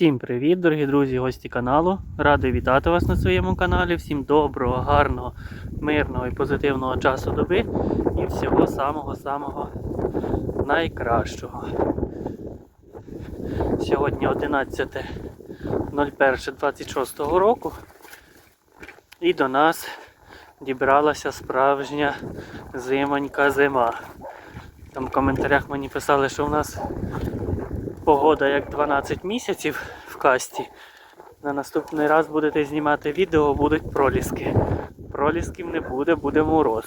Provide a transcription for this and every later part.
Всім привіт, дорогі друзі, гості каналу. Радий вітати вас на своєму каналі. Всім доброго, гарного, мирного і позитивного часу доби і всього самого-самого найкращого. Сьогодні 11.01.26 року. І до нас дібралася справжня зимонька зима. Там в коментарях мені писали, що у нас погода як 12 місяців в касті. На наступний раз будете знімати відео, будуть проліски. Пролісків не буде, буде мороз.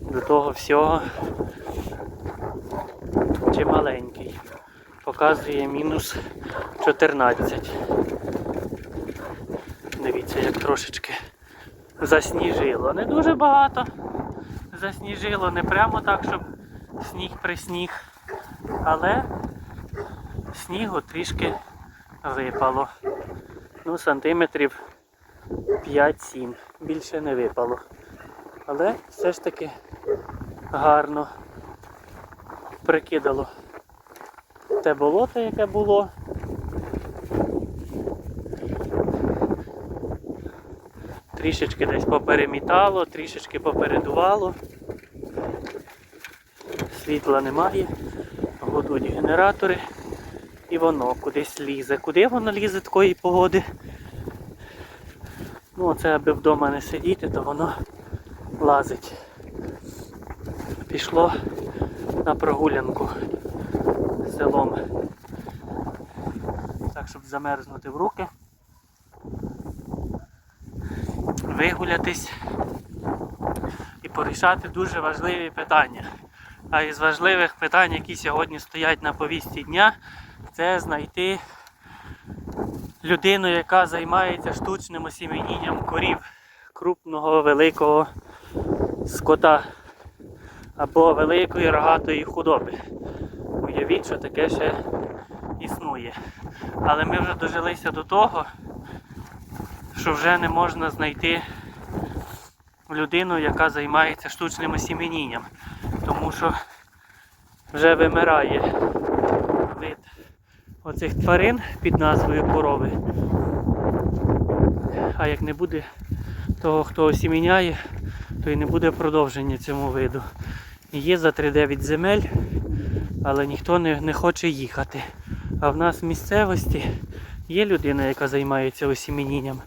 До того всього чималенький. Показує мінус 14. Дивіться, як трошечки засніжило. Не дуже багато. Засніжило, не прямо так, щоб сніг при сніг. Але снігу трішки випало. Ну, сантиметрів 5-7. Більше не випало. Але все ж таки гарно прикидало те болото, яке було. Трішечки десь поперемітало, трішечки попередувало. Світла немає, гудуть генератори і воно кудись лізе. Куди воно лізе такої погоди? Ну, це аби вдома не сидіти, то воно лазить. Пішло на прогулянку селом. Так, щоб замерзнути в руки. Вигулятись і порішати дуже важливі питання. А із важливих питань, які сьогодні стоять на повісті дня, це знайти людину, яка займається штучним осіменінням корів крупного великого скота або великої рогатої худоби. Уявіть, що таке ще існує. Але ми вже дожилися до того, що вже не можна знайти людину, яка займається штучним осіменінням. Тому що вже вимирає оцих тварин під назвою корови. А як не буде того, хто осіміняє, то і не буде продовження цьому виду. Є за 3-9 земель, але ніхто не, не хоче їхати. А в нас в місцевості є людина, яка займається осімінінням.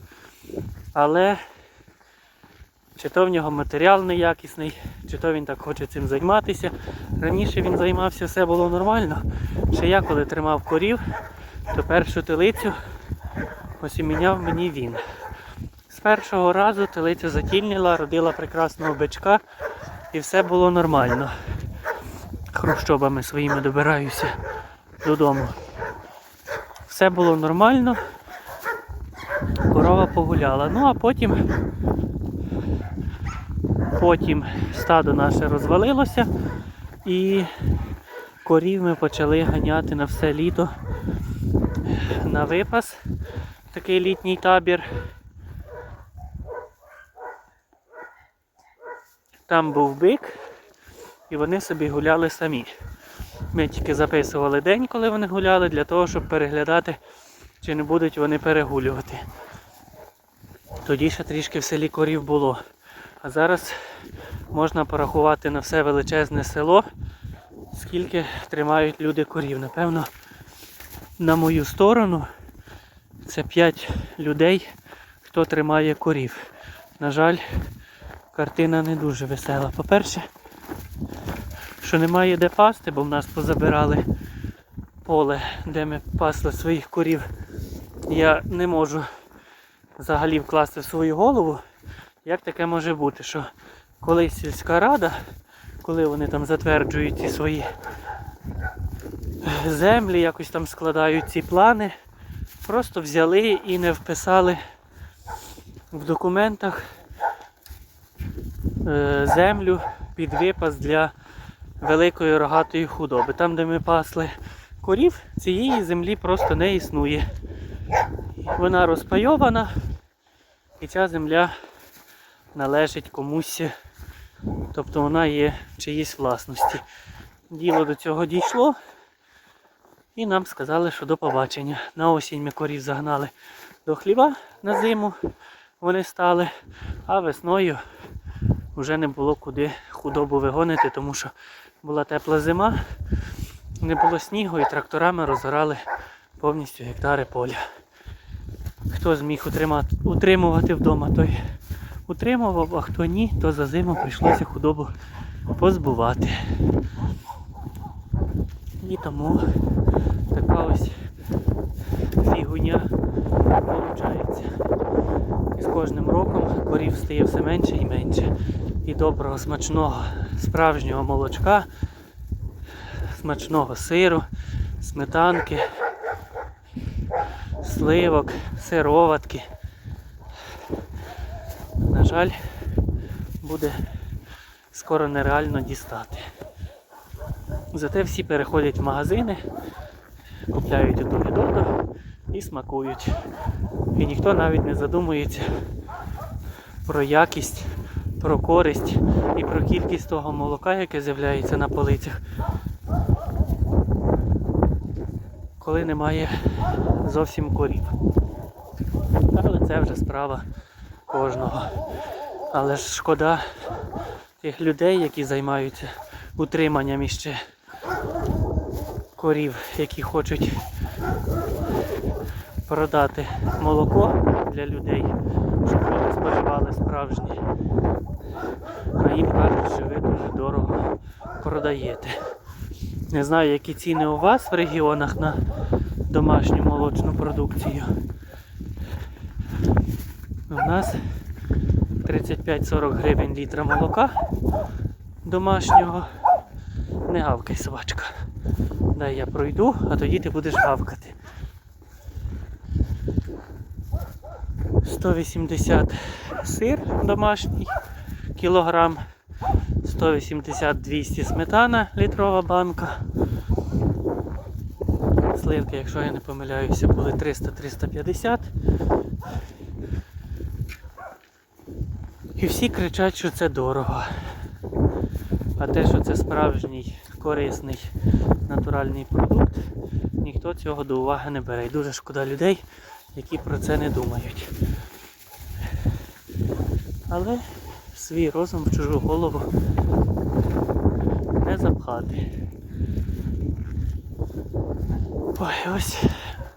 Але чи то в нього матеріал неякісний, чи то він так хоче цим займатися. Раніше він займався, все було нормально. Ще я коли тримав корів, то першу телицю осіміняв мені він. З першого разу телиця затільніла, родила прекрасного бичка і все було нормально. Хрущобами своїми добираюся додому. Все було нормально. Корова погуляла. Ну а потім Потім стадо наше розвалилося і корів ми почали ганяти на все літо на випас, такий літній табір. Там був бик, і вони собі гуляли самі. Ми тільки записували день, коли вони гуляли, для того, щоб переглядати, чи не будуть вони перегулювати. Тоді ще трішки в селі корів було. А зараз можна порахувати на все величезне село, скільки тримають люди корів. Напевно, на мою сторону це 5 людей, хто тримає корів. На жаль, картина не дуже весела. По-перше, що немає де пасти, бо в нас позабирали поле, де ми пасли своїх корів. Я не можу взагалі вкласти в свою голову. Як таке може бути, що коли сільська рада, коли вони там затверджують ці свої землі, якось там складають ці плани, просто взяли і не вписали в документах е, землю під випас для великої рогатої худоби. Там, де ми пасли корів, цієї землі просто не існує. Вона розпайована і ця земля належить комусь, тобто вона є в чиїсь власності. Діло до цього дійшло. І нам сказали, що до побачення. На осінь ми корів загнали до хліва на зиму. Вони стали, а весною вже не було куди худобу вигонити, тому що була тепла зима, не було снігу і тракторами розгорали повністю гектари поля. Хто зміг утримати, утримувати вдома, той утримував, а хто ні, то за зиму прийшлося худобу позбувати. І тому така ось фігуня виходить. І з кожним роком корів стає все менше і менше. І доброго, смачного, справжнього молочка, смачного сиру, сметанки, сливок, сироватки. Жаль, буде скоро нереально дістати. Зате всі переходять в магазини, купляють одну від одного і смакують. І ніхто навіть не задумується про якість, про користь і про кількість того молока, яке з'являється на полицях. Коли немає зовсім корів. Але це вже справа кожного. Але ж шкода тих людей, які займаються утриманням іще корів, які хочуть продати молоко для людей, щоб люди споживали справжнє. А їм кажуть, що ви дуже дорого продаєте. Не знаю, які ціни у вас в регіонах на домашню молочну продукцію. У нас 35-40 гривень літра молока домашнього. Не гавкай, собачка. Дай я пройду, а тоді ти будеш гавкати. 180 сир домашній кілограм, 180-200 сметана літрова банка. Сливки, якщо я не помиляюся, були 300-350. І всі кричать, що це дорого. А те, що це справжній корисний натуральний продукт, ніхто цього до уваги не бере. І дуже шкода людей, які про це не думають. Але свій розум в чужу голову не запхати. Ой, ось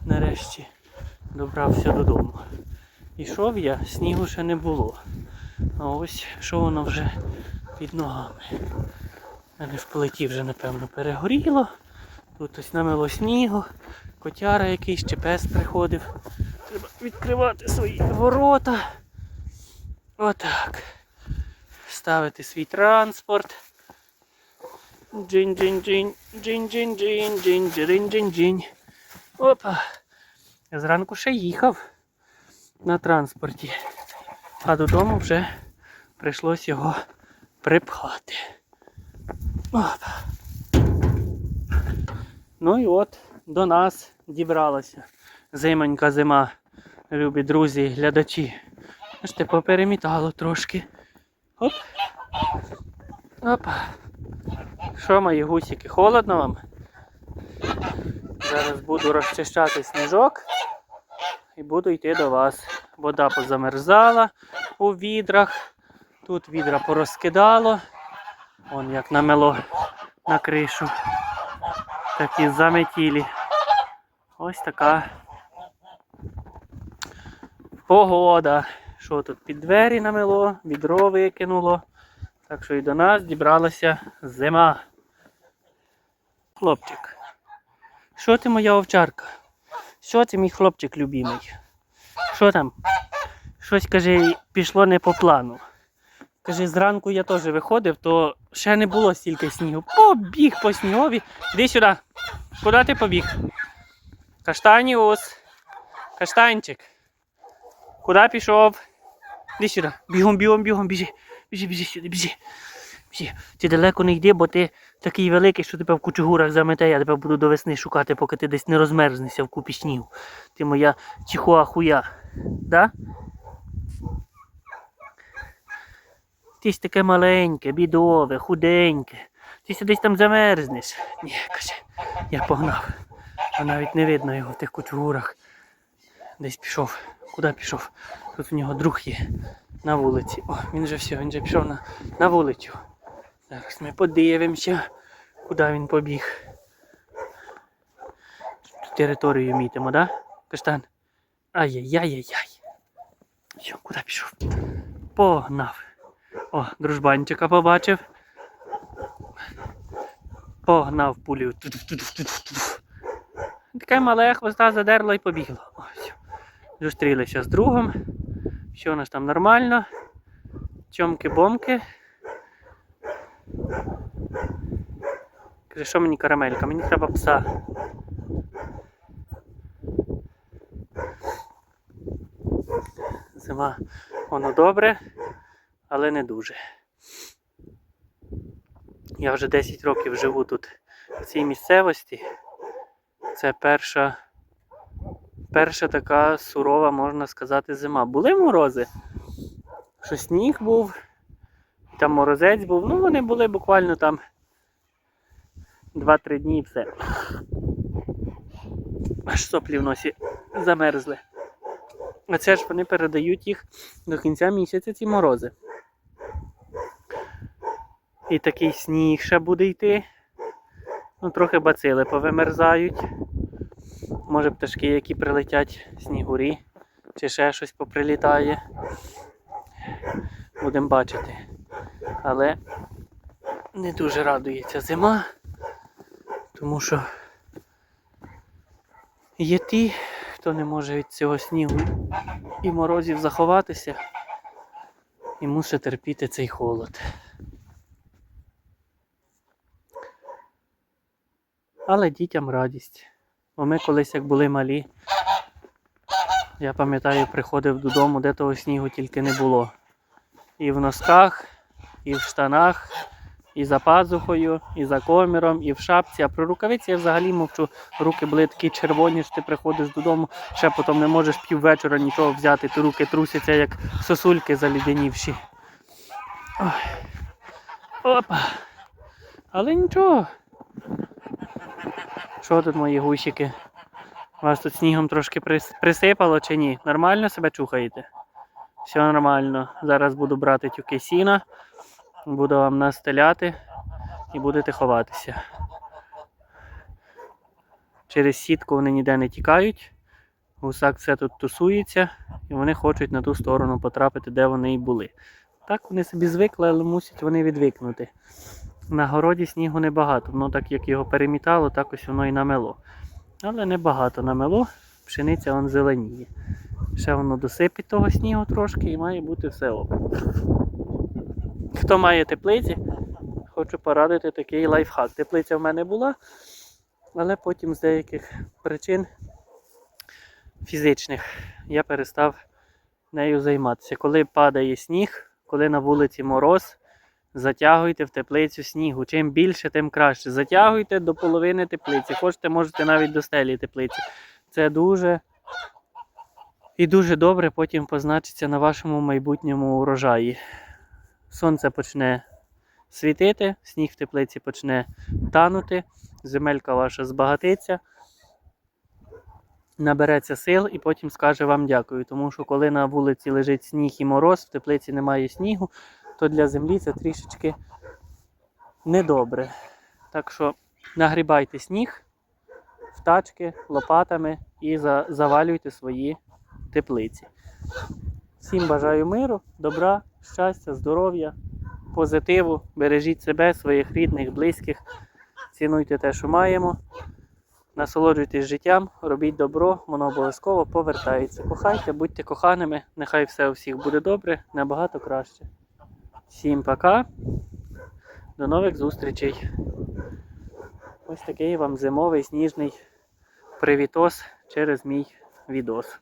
нарешті добрався додому. Ішов я, снігу ще не було. А ось що воно вже під ногами. Мене в плиті вже напевно перегоріло. Тут ось намило снігу, котяра якийсь чи пес приходив. Треба відкривати свої ворота. Отак. Ставити свій транспорт. Джин-джин-джин, джин-джин-джин, джин-джин-джин-джин. Опа. Я зранку ще їхав на транспорті. А додому вже прийшлось його припхати. Опа. Ну і от до нас дібралася зимонька зима, любі друзі, глядачі. Бачите, поперемітало трошки. Оп. Опа. Що, мої гусики, холодно вам? Зараз буду розчищати сніжок і буду йти до вас. Вода позамерзала у відрах. Тут відра порозкидало. Вон як намело на кришу. Такі заметілі. Ось така погода. Що тут під двері намело, відро викинуло. Так що і до нас дібралася зима. Хлопчик. Що ти моя овчарка? Що ти мій хлопчик любимий? Що там? Щось каже, пішло не по плану. Каже, зранку я теж виходив, то ще не було стільки снігу. Побіг по снігові. Іди сюди. Куди ти побіг? Каштаніус. Каштанчик. Куди пішов? Іди сюди. Бігом, бігом, бігом, біжи. Біжи, біжи сюди, біжи. Біжи. Ти далеко не йди, бо ти такий великий, що тебе в кучугурах замете, я тебе буду до весни шукати, поки ти десь не розмерзнешся в купі снігу. Ти моя чихуахуя. Да? Ж таке маленьке, бідове, худеньке. Сюди десь там замерзнеш. Ні, каже, я погнав. А навіть не видно його в тих кучугурах. Десь пішов. Куди пішов? Тут у нього друг є на вулиці. О, він вже все, він вже пішов на, на вулицю. Зараз ми подивимося, куди він побіг. Тут територію мітимо, да? Каштан? Ай-яй-яй-яй-яй. Куди пішов? Погнав. О, дружбанчика побачив. Погнав пулю. Таке мале хвоста задерло і побігло. О, все. Зустрілися з другом. Все у нас там нормально. Чомки-бомки. Каже, що мені карамелька? Мені треба пса. Зима, воно добре, але не дуже. Я вже 10 років живу тут в цій місцевості. Це перша, перша така сурова, можна сказати, зима. Були морози, що сніг був, там морозець був. Ну, вони були буквально там 2-3 дні і все. Аж соплі в носі замерзли. А це ж вони передають їх до кінця місяця ці морози. І такий сніг ще буде йти. Ну, трохи бацили повимерзають. Може пташки, які прилетять снігурі, чи ще щось поприлітає. Будемо бачити. Але не дуже радується зима, тому що є ті, хто не може від цього снігу і морозів заховатися і мусить терпіти цей холод. Але дітям радість. Бо ми колись як були малі, я пам'ятаю, приходив додому, де того снігу тільки не було. І в носках, і в штанах, і за пазухою, і за коміром, і в шапці. А про рукавиці я взагалі мовчу. Руки були такі червоні, що ти приходиш додому, ще потім не можеш піввечора нічого взяти, ти руки трусяться, як сосульки заліденівші. Опа. Але нічого. Що тут мої гусики? Вас тут снігом трошки присипало чи ні? Нормально себе чухаєте? Все нормально. Зараз буду брати тюки сіна, буду вам настеляти і будете ховатися. Через сітку вони ніде не тікають. Гусак все тут тусується, і вони хочуть на ту сторону потрапити, де вони і були. Так вони собі звикли, але мусять вони відвикнути. На городі снігу небагато, воно так як його перемітало, так ось воно і намело. Але небагато намело, пшениця вон зеленіє. Ще воно досипить того снігу трошки і має бути все ок. Хто має теплиці, хочу порадити такий лайфхак. Теплиця в мене була, але потім з деяких причин фізичних я перестав нею займатися. Коли падає сніг, коли на вулиці мороз, затягуйте в теплицю снігу. Чим більше, тим краще. Затягуйте до половини теплиці. Хочете, можете навіть до стелі теплиці. Це дуже і дуже добре потім позначиться на вашому майбутньому урожаї. Сонце почне світити, сніг в теплиці почне танути, земелька ваша збагатиться, набереться сил і потім скаже вам дякую. Тому що коли на вулиці лежить сніг і мороз, в теплиці немає снігу, то для землі це трішечки недобре. Так що нагрібайте сніг в тачки лопатами і за- завалюйте свої теплиці. Всім бажаю миру, добра, щастя, здоров'я, позитиву. Бережіть себе, своїх рідних, близьких. Цінуйте те, що маємо. Насолоджуйтесь життям, робіть добро, воно обов'язково повертається. Кохайте, будьте коханими, нехай все у всіх буде добре, набагато краще. Всім пока. До нових зустрічей. Ось такий вам зимовий сніжний привітос через мій відос.